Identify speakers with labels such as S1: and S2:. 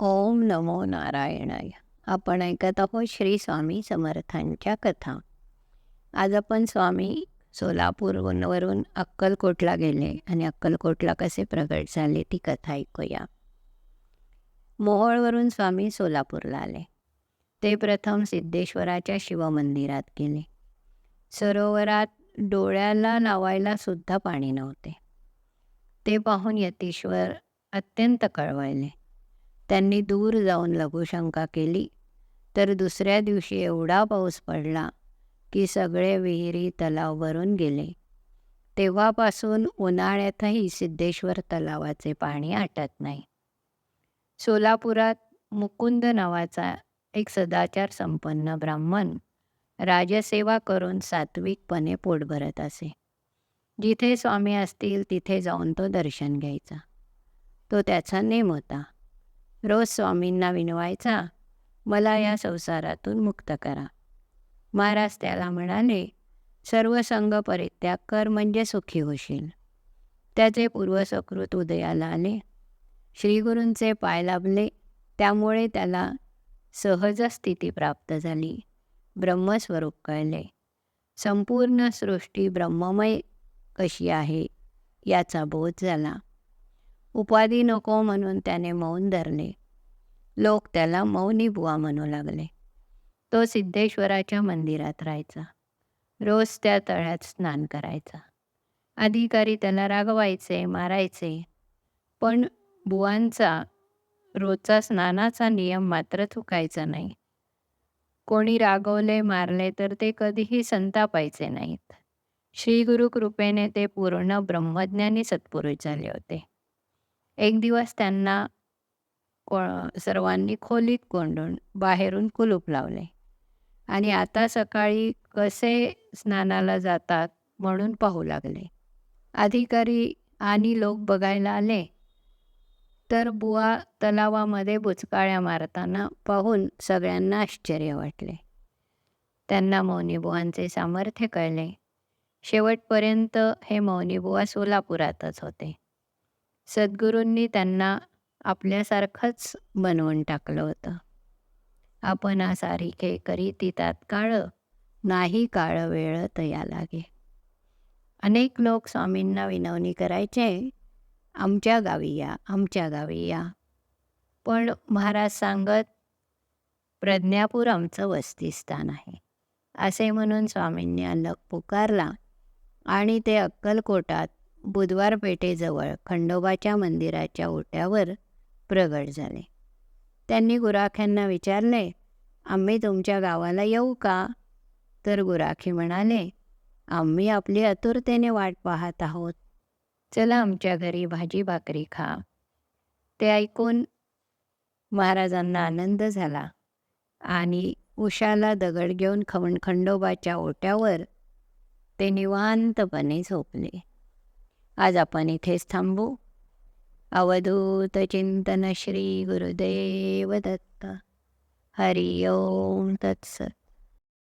S1: ओम नमो नारायणाय. आपण ऐकत आहोत श्री स्वामी समर्थांच्या कथा. आज आपण स्वामी सोलापूरवरून अक्कलकोटला गेले आणि अक्कलकोटला कसे प्रगट झाले ती कथा ऐकूया. मोहोळवरून स्वामी सोलापूरला आले. ते प्रथम सिद्धेश्वराच्या शिवमंदिरात गेले. सरोवरात डोळ्याला लावायला सुद्धा पाणी नव्हते. ते पाहून यतीश्वर अत्यंत कळवळले. त्यांनी दूर जाऊन लघुशंका केली. तर दुसऱ्या दिवशी एवढा पाऊस पडला की सगळे विहिरी तलाव भरून गेले. तेव्हापासून उन्हाळ्यातही सिद्धेश्वर तलावाचे पाणी आटत नाही. सोलापुरात मुकुंद नावाचा एक सदाचार संपन्न ब्राह्मण राजसेवा करून सात्विकपणे पोट भरत असे. जिथे स्वामी असतील तिथे जाऊन तो दर्शन घ्यायचा. तो त्याचा नेम होता. रोज स्वामींना विनवायचा. मला या संसारातून मुक्त करा. महाराज त्याला म्हणाले सर्व संघ परित्याग कर म्हणजे सुखी होशील. त्याचे पूर्वसकृत उदयाला आले. श्रीगुरूंचे पाय लाभले. त्यामुळे त्याला सहज स्थिती प्राप्त झाली. ब्रह्मस्वरूप कळले. संपूर्ण सृष्टी ब्रह्ममय कशी आहे याचा बोध झाला. उपाधी नको म्हणून त्याने मौन धरले. लोक त्याला मौनी बुवा म्हणू लागले. तो सिद्धेश्वराच्या मंदिरात राहायचा. रोज त्या तळ्यात स्नान करायचा. अधिकारी त्याला रागवायचे मारायचे. पण बुवांचा रोजचा स्नानाचा नियम मात्र चुकायचा नाही. कोणी रागवले मारले तर ते कधीही संतापायचे नाहीत. श्री गुरु कृपेने ते पूर्ण ब्रह्मज्ञानी सत्पुरुष झाले होते. एक दिवस त्यांना को सर्वांनी खोलीत कोंडून बाहेरून कुलूप लावले. आणि आता सकाळी कसे स्नानाला जातात म्हणून पाहू लागले. अधिकारी आणि लोक बघायला आले. तर बुवा तलावामध्ये बुचकाळ्या मारताना पाहून सगळ्यांना आश्चर्य वाटले. त्यांना मौनीबुवांचे सामर्थ्य कळले. शेवटपर्यंत हे मौनीबुवा सोलापुरातच होते. सद्गुरूंनी त्यांना आपल्यासारखंच बनवून टाकलं होतं. आपण सारिखे करीती तात्काळ नाही काळ वेळ तया लागे अनेक लोक स्वामींना विनवणी करायचे आमच्या गावी या आमच्या गावी या. पण महाराज सांगत प्रज्ञापूर आमचं वस्तीस्थान आहे. असे म्हणून स्वामींनी अलग पुकारला आणि ते अक्कलकोटात बुधवार पेठेजवळ खंडोबाच्या मंदिराच्या ओट्यावर प्रगट झाले. त्यांनी गुराख्यांना विचारले आम्ही तुमच्या गावाला येऊ का? तर गुराखी म्हणाले आम्ही आपली आतुरतेने वाट पाहत आहोत. चला आमच्या घरी भाजी भाकरी खा. ते ऐकून महाराजांना आनंद झाला आणि उशाला दगड घेऊन खवण खंडोबाच्या ओट्यावर ते निवांतपणे झोपले. आज आपण इथेच थांबू. अवधूत चिंतन श्री गुरुदेव दत्त. हरि ओम तत्सत.